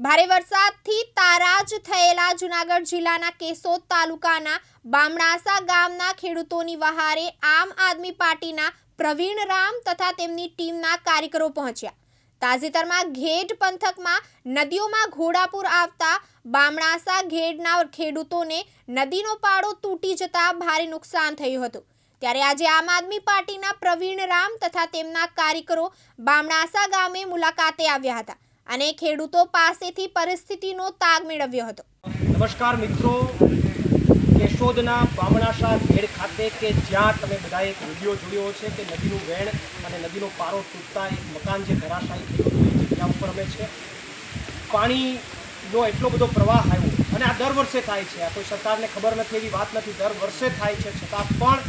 ભારે વરસાદથી તારાજ થયેલા જુનાગઢ જિલ્લાના કેશોદ તાલુકાના બામણાસા ગામના ખેડૂતોની વહારે આમ આદમી પાર્ટીના પ્રવીણ રામ તથા તેમની ટીમના કાર્યકરો પહોંચ્યા. તાજેતરમાં ઘેડ પંથકમાં નદીઓમાં ઘોડાપુર આવતા બામણાસા ઘેડના ખેડૂતોને નદીનો પાળો તૂટી જતા ભારે નુકસાન થયું હતું. ત્યારે આજે આમ આદમી પાર્ટીના પ્રવીણ રામ તથા તેમના કાર્યકરો બામણાસા ગામે મુલાકાતે આવ્યા હતા. અને ખેડૂતો પાસેથી પરિસ્થિતિનો તાગ મેળવ્યો હતો. નમસ્કાર મિત્રો. કેશોદના બામણાશા ઘેડ ખાતે કે જ્યાં તમે બધાએ એક વીડિયો જોયો છે કે નદીનું વેણ અને નદીનો પારો તૂટતા એક મકાન જે ધરાશાયી ખેડૂતોની જગ્યા ઉપર અમે છે. પાણીનો એટલો બધો પ્રવાહ આવ્યો અને આ દર વર્ષે થાય છે. આ કોઈ સરકારને ખબર નથી, એવી વાત નથી. દર વર્ષે થાય છે. છતાં પણ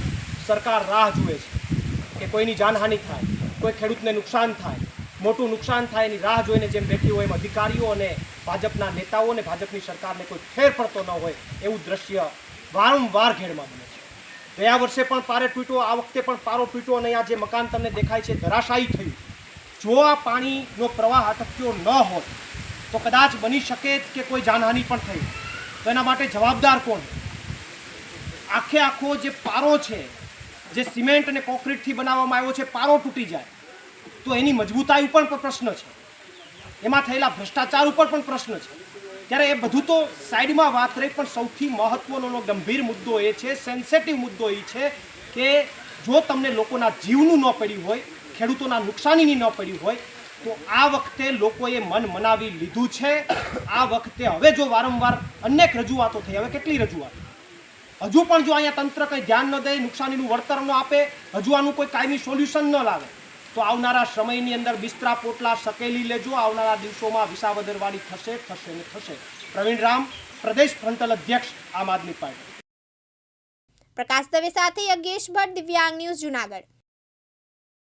સરકાર રાહ જુએ છે કે કોઈની જાનહાનિ થાય, કોઈ ખેડૂતને નુકસાન થાય. મોટું નુકસાન થાય એની રાહ જોઈને જેમ બેઠી હોય એમ અધિકારીઓ અને ભાજપના નેતાઓ અને ભાજપની સરકારને કોઈ ફેર પડતો ન હોય એવું દ્રશ્ય વારંવાર ઘેડમાં બને છે. ગયા વર્ષે પણ પારે તૂટ્યો, આ વખતે પણ પારો તૂટ્યો અને આ જે મકાન તમને દેખાય છે ધરાશાયી થયું. જો આ પાણીનો પ્રવાહ અટક્યો ન હોત તો કદાચ બની શકે કે કોઈ જાનહાનિ પણ થઈ. તો એના માટે જવાબદાર કોણ? આખે આખો જે પારો છે, જે સિમેન્ટ અને કોન્ક્રીટથી બનાવવામાં આવ્યો છે, પારો તૂટી જાય. તો એની મજબૂતાઈ ઉપર પણ પ્રશ્ન છે. એમાં થયેલા ભ્રષ્ટાચાર ઉપર પણ પ્રશ્ન છે. ત્યારે એ બધું તો સાઈડમાં વાત રહી પણ સૌથી મહત્વનો ગંભીર મુદ્દો એ છે સેન્સેટિવ મુદ્દો એ છે કે જો તમને લોકોના જીવનું ન પડ્યું હોય, ખેડૂતોના નુકસાનીની ન પડ્યું હોય, તો આ વખતે લોકોએ મન મનાવી લીધું છે. આ વખતે હવે જો વારંવાર અનેક રજૂઆતો થઈ, હવે કેટલી રજૂઆત? હજુ પણ જો અહીંયા તંત્ર કંઈ ધ્યાન ન દે, નુકસાનીનું વળતર ન આપે, હજુ આનું કોઈ કાયમી સોલ્યુશન ન લાવે તો આવનારા સમયની અંદર બિસ્તરા પોટલા સકેલી લેજો. આવનારા દિવસોમાં વિસાવદરવાળી થશે થશે ને થશે. પ્રવીણ રામ, પ્રદેશ ફ્રન્ટલ અધ્યક્ષ, આમ આદમી પાર્ટી. પ્રકાશ દવે સાથે યજ્ઞેશ ભટ્ટ દિવ્યાંગ ન્યૂઝ જુનાગઢ.